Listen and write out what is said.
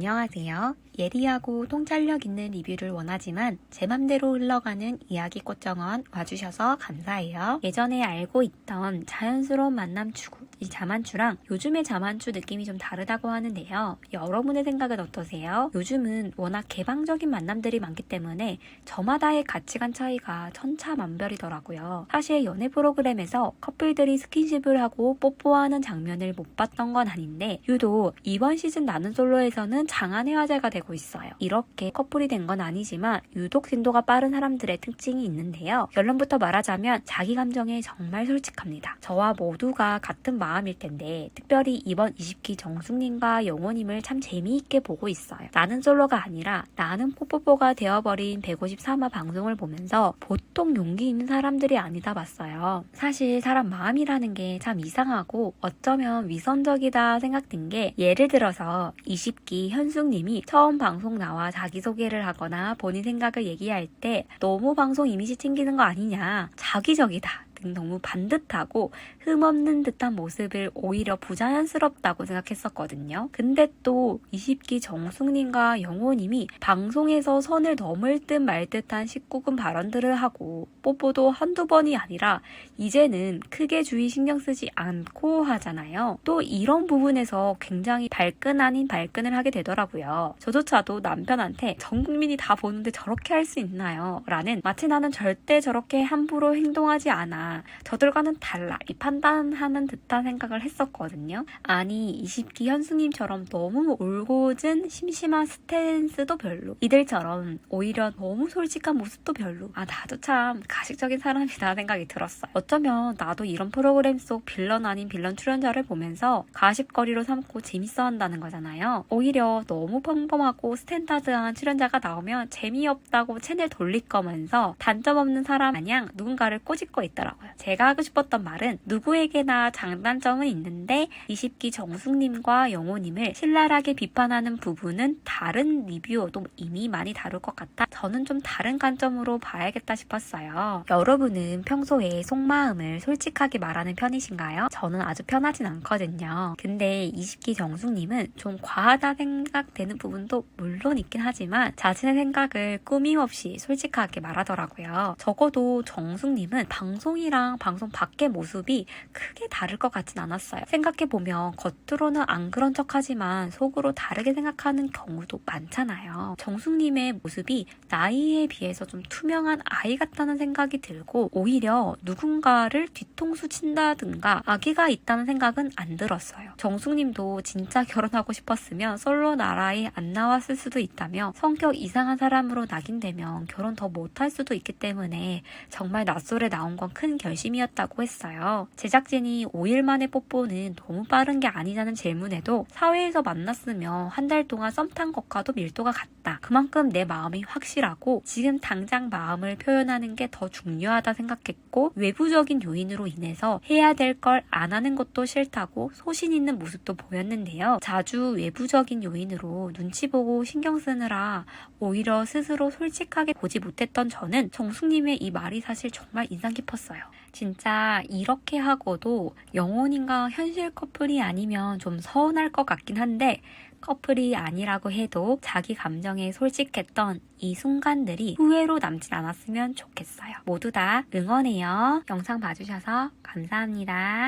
안녕하세요. 예리하고 통찰력 있는 리뷰를 원하지만 제 맘대로 흘러가는 이야기 꽃정원 와주셔서 감사해요. 예전에 알고 있던 자연스러운 만남 추구, 이 자만추랑 요즘의 자만추 느낌이 좀 다르다고 하는데요. 여러분의 생각은 어떠세요? 요즘은 워낙 개방적인 만남들이 많기 때문에 저마다의 가치관 차이가 천차만별이더라고요. 사실 연애 프로그램에서 커플들이 스킨십을 하고 뽀뽀하는 장면을 못 봤던 건 아닌데 유독 이번 시즌 나는 솔로에서는 장안의 화제가 되고 있어요. 이렇게 커플이 된 건 아니지만 유독 진도가 빠른 사람들의 특징이 있는데요. 결론부터 말하자면 자기 감정에 정말 솔직합니다. 저와 모두가 같은 마음 일 텐데 특별히 이번 20기 정숙님과 영호님을 참 재미있게 보고 있어요. 나는 솔로가 아니라 나는 뽀뽀뽀가 되어버린 153화 방송을 보면서 보통 용기 있는 사람들이 아니다 봤어요. 사실 사람 마음이라는 게 참 이상하고 어쩌면 위선적이다 생각된 게 예를 들어서 20기 현숙님이 처음 방송 나와 자기소개를 하거나 본인 생각을 얘기할 때 너무 방송 이미지 챙기는 거 아니냐 자기적이다 등 너무 반듯하고 흠없는 듯한 모습을 오히려 부자연스럽다고 생각했었거든요. 근데 또 20기 정숙님과 영호님이 방송에서 선을 넘을 듯 말 듯한 19금 발언들을 하고 뽀뽀도 한두 번이 아니라 이제는 크게 주의 신경 쓰지 않고 하잖아요. 또 이런 부분에서 굉장히 발끈 아닌 발끈을 하게 되더라고요. 저조차도 남편한테 전 국민이 다 보는데 저렇게 할 수 있나요? 라는 마치 나는 절대 저렇게 함부로 행동하지 않아. 저들과는 달라. 이 판단하는 듯한 생각을 했었거든요. 아니 20기 현수님처럼 너무 올곧은 심심한 스탠스도 별로. 이들처럼 오히려 너무 솔직한 모습도 별로. 아 나도 참 가식적인 사람이다 생각이 들었어요. 어쩌면 나도 이런 프로그램 속 빌런 아닌 빌런 출연자를 보면서 가십거리로 삼고 재밌어 한다는 거잖아요. 오히려 너무 평범하고 스탠다드한 출연자가 나오면 재미없다고 채널 돌릴 거면서 단점 없는 사람 마냥 누군가를 꼬집고 있더라고요. 제가 하고 싶었던 말은 누구에게나 장단점은 있는데 20기 정숙님과 영호님을 신랄하게 비판하는 부분은 다른 리뷰어도 이미 많이 다룰 것 같아 저는 좀 다른 관점으로 봐야겠다 싶었어요. 여러분은 평소에 속마음을 솔직하게 말하는 편이신가요? 저는 아주 편하진 않거든요. 근데 20기 정숙님은 좀 과하다 생각되는 부분도 물론 있긴 하지만 자신의 생각을 꾸밈없이 솔직하게 말하더라고요. 적어도 정숙님은 방송이 랑 방송 밖의 모습이 크게 다를 것 같진 않았어요. 생각해보면 겉으로는 안 그런 척 하지만 속으로 다르게 생각하는 경우도 많잖아요. 정숙님의 모습이 나이에 비해서 좀 투명한 아이 같다는 생각이 들고 오히려 누군가를 뒤통수 친다든가 아기가 있다는 생각은 안 들었어요. 정숙님도 진짜 결혼하고 싶었으면 솔로 나라에 안 나왔을 수도 있다며 성격 이상한 사람으로 낙인되면 결혼 더 못할 수도 있기 때문에 정말 낯설에 나온 건 큰 결심이었다고 했어요. 제작진이 5일 만에 뽀뽀는 너무 빠른 게 아니냐는 질문에도 사회에서 만났으면 한달 동안 썸 탄 것과도 밀도가 같다. 그만큼 내 마음이 확실하고 지금 당장 마음을 표현하는 게 더 중요하다 생각했고 외부적인 요인으로 인해서 해야 될 걸 안 하는 것도 싫다고 소신 있는 모습도 보였는데요. 자주 외부적인 요인으로 눈치 보고 신경 쓰느라 오히려 스스로 솔직하게 보지 못했던 저는 정숙님의 이 말이 사실 정말 인상 깊었어요. 진짜 이렇게 하고도 영혼인가 현실 커플이 아니면 좀 서운할 것 같긴 한데 커플이 아니라고 해도 자기 감정에 솔직했던 이 순간들이 후회로 남진 않았으면 좋겠어요. 모두 다 응원해요. 영상 봐주셔서 감사합니다.